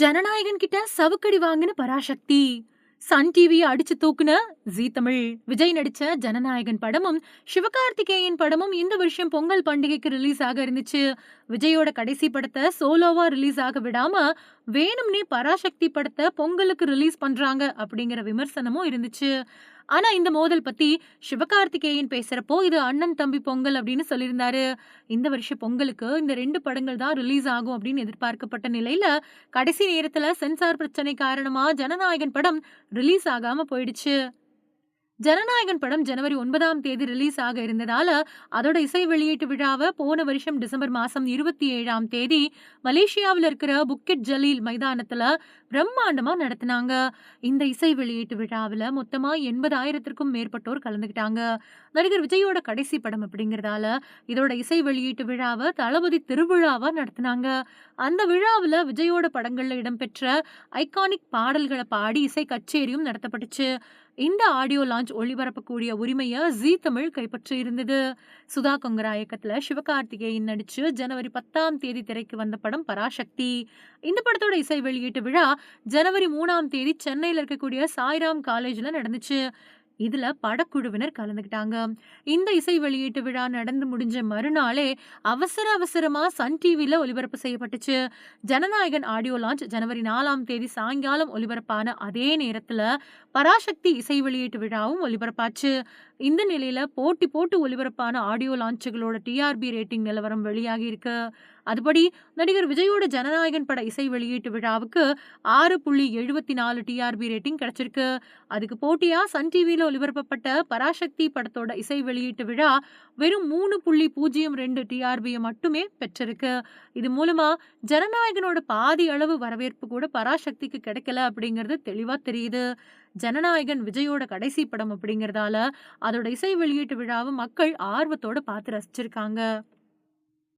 ஜனநாயகன் கிட்ட சவுக்கடி வாங்கின பராசக்தி. சன் டிவியை அடிச்சு தூக்குன ஜீ தமிழ் விஜய் நடிச்ச ஜனநாயகன் படமும் சிவகார்த்திகேயன் படமும் இந்த வருஷம் பொங்கல் பண்டிகைக்கு ரிலீஸ் ஆக இருந்துச்சு. விஜயோட கடைசி படத்தை சோலோவா ரிலீஸ் ஆக விடாம வேணும்னே பராசக்தி படத்தை பொங்கலுக்கு ரிலீஸ் பண்றாங்க அப்படிங்கிற விமர்சனமும் இருந்துச்சு. ஆனா இந்த மோதல் பத்தி சிவகார்த்திகேயன் பேசுறப்போ இது அண்ணன் தம்பி பொங்கல் அப்படின்னு சொல்லியிருந்தாரு. இந்த வருஷ பொங்கலுக்கு இந்த ரெண்டு படங்கள் தான் ரிலீஸ் ஆகும் அப்படின்னு எதிர்பார்க்கப்பட்ட நிலையில கடைசி நேரத்துல சென்சார் பிரச்சனை காரணமா ஜனநாயகன் படம் ரிலீஸ் ஆகாம போயிடுச்சு. ஜனநாயகன் படம் ஜனவரி ஒன்பதாம் தேதி ரிலீஸ் ஆக இருந்ததால அதோட இசை வெளியீட்டு விழாவை போன வருஷம் டிசம்பர் மாசம் இருபத்தி ஏழாம் தேதி மலேசியாவில் இருக்கிற புக்கெட் ஜலீல் மைதானத்துல பிரம்மாண்டமா நடத்தினாங்க. இந்த இசை வெளியீட்டு விழாவில் மொத்தமா எண்பதாயிரத்திற்கும் மேற்பட்டோர் கலந்துக்கிட்டாங்க நடிகர் விஜயோட கடைசி படம் அப்படிங்கறதால இதோட இசை வெளியீட்டு விழாவை தளபதி திருவிழாவா நடத்தினாங்க. அந்த விழாவில் விஜயோட படங்கள்ல இடம்பெற்ற ஐகானிக் பாடல்களை பாடி இசை கச்சேரியும் நடத்தப்பட்டுச்சு. இந்த ஆடியோ லான்ச் ஒளிபரப்பக்கூடிய உரிமையை ஜீ தமிழ் கைப்பற்றி இருந்தது சுதா கொங்கரா இயக்கத்துல சிவகார்த்திகேயன் நடிச்சு ஜனவரி பத்தாம் தேதி திரைக்கு வந்த படம் பராசக்தி. இந்த படத்தோட இசை வெளியீட்டு விழா ஜனவரி மூணாம் தேதி சென்னையில் இருக்கக்கூடிய சாய்ராம் காலேஜ்ல நடந்துச்சு. இதுல படக்குழுவினர் கலந்துக்கிட்டாங்க. இந்த இசை வெளியீட்டு விழா நடந்து முடிஞ்ச மறுநாளே அவசர அவசரமா சன் டிவியில ஒளிபரப்பு செய்யப்பட்டுச்சு. ஜனநாயகன் ஆடியோ லான்ச் ஜனவரி நாலாம் தேதி சாயங்காலம் ஒளிபரப்பான அதே நேரத்துல பராசக்தி இசை வெளியீட்டு விழாவும் ஒளிபரப்பாச்சு இந்த நிலையில போட்டி போட்டு ஒளிபரப்பான ஆடியோ லான்ச்சுகளோட டிஆர்பி ரேட்டிங் நிலவரம் வெளியாகி இருக்கு. அதுபடி நடிகர் விஜயோட ஜனநாயகன் பட இசை வெளியீட்டு விழாவுக்கு ஆறு புள்ளி எழுபத்தி நாலு டிஆர்பி ரேட்டிங் கிடைச்சிருக்கு. அதுக்கு போட்டியா? சன் டிவியில ஒளிபரப்பப்பட்ட பராசக்தி படத்தோட இசை வெளியீட்டு விழா வெறும் மூணு புள்ளி பூஜ்ஜியம் ரெண்டு டிஆர்பியை மட்டுமே பெற்றிருக்கு. இது மூலமா ஜனநாயகனோட பாதி அளவு வரவேற்பு கூட பராசக்திக்கு கிடைக்கல அப்படிங்கிறது தெளிவா தெரியுது. ஜனநாயகன் விஜயோட கடைசி படம் அப்படிங்கிறதால அதோட இசை வெளியீட்டு விழாவை மக்கள் ஆர்வத்தோட பார்த்து ரசிச்சிருக்காங்க.